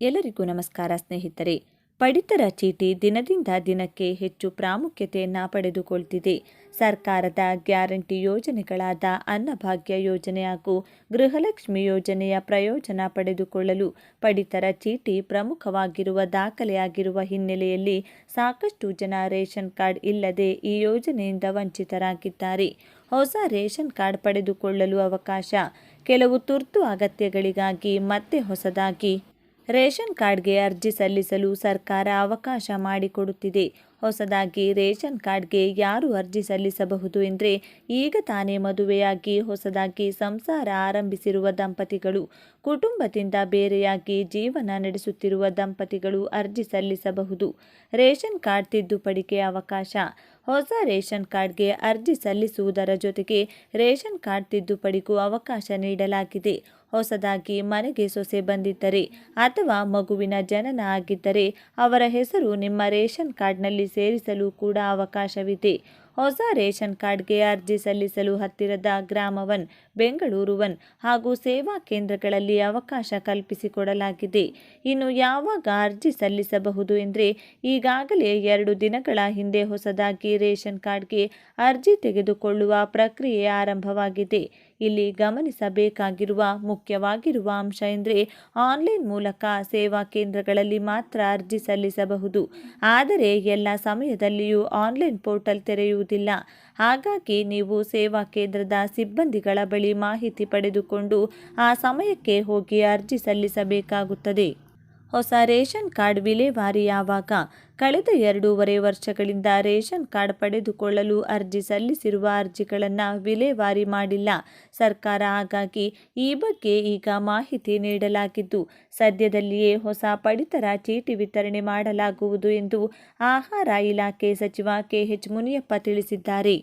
ಎಲ್ಲರಿಗೂ ನಮಸ್ಕಾರ ಸ್ನೇಹಿತರೆ. ಪಡಿತರ ಚೀಟಿ ದಿನದಿಂದ ದಿನಕ್ಕೆ ಹೆಚ್ಚು ಪ್ರಾಮುಖ್ಯತೆಯನ್ನು ಪಡೆದುಕೊಳ್ತಿದೆ. ಸರ್ಕಾರದ ಗ್ಯಾರಂಟಿ ಯೋಜನೆಗಳಾದ ಅನ್ನಭಾಗ್ಯ ಯೋಜನೆ ಹಾಗೂ ಗೃಹಲಕ್ಷ್ಮಿ ಯೋಜನೆಯ ಪ್ರಯೋಜನ ಪಡೆದುಕೊಳ್ಳಲು ಪಡಿತರ ಚೀಟಿ ಪ್ರಮುಖವಾಗಿರುವ ದಾಖಲೆಯಾಗಿರುವ ಹಿನ್ನೆಲೆಯಲ್ಲಿ ಸಾಕಷ್ಟು ಜನ ರೇಷನ್ ಕಾರ್ಡ್ ಇಲ್ಲದೆ ಈ ಯೋಜನೆಯಿಂದ ವಂಚಿತರಾಗಿದ್ದಾರೆ. ಹೊಸ ರೇಷನ್ ಕಾರ್ಡ್ ಪಡೆದುಕೊಳ್ಳಲು ಅವಕಾಶ. ಕೆಲವು ತುರ್ತು ಅಗತ್ಯಗಳಿಗಾಗಿ ಮತ್ತೆ ಹೊಸದಾಗಿ ರೇಷನ್ ಕಾರ್ಡ್ಗೆ ಅರ್ಜಿ ಸಲ್ಲಿಸಲು ಸರ್ಕಾರ ಅವಕಾಶ ಮಾಡಿಕೊಡುತ್ತಿದೆ. ಹೊಸದಾಗಿ ರೇಷನ್ ಕಾರ್ಡ್ಗೆ ಯಾರು ಅರ್ಜಿ ಸಲ್ಲಿಸಬಹುದು ಎಂದರೆ ಈಗ ತಾನೇ ಮದುವೆಯಾಗಿ ಹೊಸದಾಗಿ ಸಂಸಾರ ಆರಂಭಿಸಿರುವ ದಂಪತಿಗಳು. ಕುಟುಂಬದಿಂದ ಬೇರೆಯಾಗಿ ಜೀವನ ನಡೆಸುತ್ತಿರುವ ದಂಪತಿಗಳು ಅರ್ಜಿ ಸಲ್ಲಿಸಬಹುದು. ರೇಷನ್ ಕಾರ್ಡ್ ತಿದ್ದುಪಡಿಗೆ ಅವಕಾಶ. ಹೊಸ ರೇಷನ್ ಕಾರ್ಡ್ಗೆ ಅರ್ಜಿ ಸಲ್ಲಿಸುವುದರ ಜೊತೆಗೆ ರೇಷನ್ ಕಾರ್ಡ್ ತಿದ್ದುಪಡಿಗೂ ಅವಕಾಶ ನೀಡಲಾಗಿದೆ. ಹೊಸದಾಗಿ ಮನೆಗೆ ಸೊಸೆ ಬಂದಿದ್ದರೆ ಅಥವಾ ಮಗುವಿನ ಜನನ ಆಗಿದ್ದರೆ ಅವರ ಹೆಸರು ನಿಮ್ಮ ರೇಷನ್ ಕಾರ್ಡ್ನಲ್ಲಿ ಸೇರಿಸಲು ಕೂಡ ಅವಕಾಶವಿದೆ. ಹೊಸ ರೇಷನ್ ಕಾರ್ಡ್ಗೆ ಅರ್ಜಿ ಸಲ್ಲಿಸಲು ಹತ್ತಿರದ ಗ್ರಾಮ ಒನ್ ಬೆಂಗಳೂರು ಒನ್ ಹಾಗೂ ಸೇವಾ ಕೇಂದ್ರಗಳಲ್ಲಿ ಅವಕಾಶ ಕಲ್ಪಿಸಿಕೊಡಲಾಗಿದೆ. ಇನ್ನು ಯಾವಾಗ ಅರ್ಜಿ ಸಲ್ಲಿಸಬಹುದು ಎಂದರೆ ಈಗಾಗಲೇ ಎರಡು ದಿನಗಳ ಹಿಂದೆ ಹೊಸದಾಗಿ ರೇಷನ್ ಕಾರ್ಡ್ಗೆ ಅರ್ಜಿ ತೆಗೆದುಕೊಳ್ಳುವ ಪ್ರಕ್ರಿಯೆ ಆರಂಭವಾಗಿದೆ. ಇಲ್ಲಿ ಗಮನಿಸಬೇಕಾಗಿರುವ ಮುಖ್ಯವಾಗಿರುವ ಅಂಶ ಎಂದರೆ ಆನ್ಲೈನ್ ಮೂಲಕ ಸೇವಾ ಕೇಂದ್ರಗಳಲ್ಲಿ ಮಾತ್ರ ಅರ್ಜಿ ಸಲ್ಲಿಸಬಹುದು. ಆದರೆ ಎಲ್ಲ ಸಮಯದಲ್ಲಿಯೂ ಆನ್ಲೈನ್ ಪೋರ್ಟಲ್ ತೆರೆಯುವುದಿಲ್ಲ. ಹಾಗಾಗಿ ನೀವು ಸೇವಾ ಕೇಂದ್ರದ ಸಿಬ್ಬಂದಿಗಳ ಬಳಿ ಮಾಹಿತಿ ಪಡೆದುಕೊಂಡು ಆ ಸಮಯಕ್ಕೆ ಹೋಗಿ ಅರ್ಜಿ ಸಲ್ಲಿಸಬೇಕಾಗುತ್ತದೆ. ಹೊಸ ರೇಷನ್ ಕಾರ್ಡ್ ವಿಲೇವಾರಿ ಯಾವಾಗ? ಕಳೆದ ಎರಡೂವರೆ ವರ್ಷಗಳಿಂದ ರೇಷನ್ ಕಾರ್ಡ್ ಪಡೆದುಕೊಳ್ಳಲು ಅರ್ಜಿ ಸಲ್ಲಿಸಿರುವ ಅರ್ಜಿಗಳನ್ನು ವಿಲೇವಾರಿ ಮಾಡಿಲ್ಲ. ಸರ್ಕಾರ ಹಾಗಾಗಿ ಈ ಬಗ್ಗೆ ಈಗ ಮಾಹಿತಿ ನೀಡಲಾಗಿದ್ದು, ಸದ್ಯದಲ್ಲಿಯೇ ಹೊಸ ಪಡಿತರ ಚೀಟಿ ವಿತರಣೆ ಮಾಡಲಾಗುವುದು ಎಂದು ಆಹಾರ ಇಲಾಖೆ ಸಚಿವ ಕೆಎಚ್ ಮುನಿಯಪ್ಪ ತಿಳಿಸಿದ್ದಾರೆ.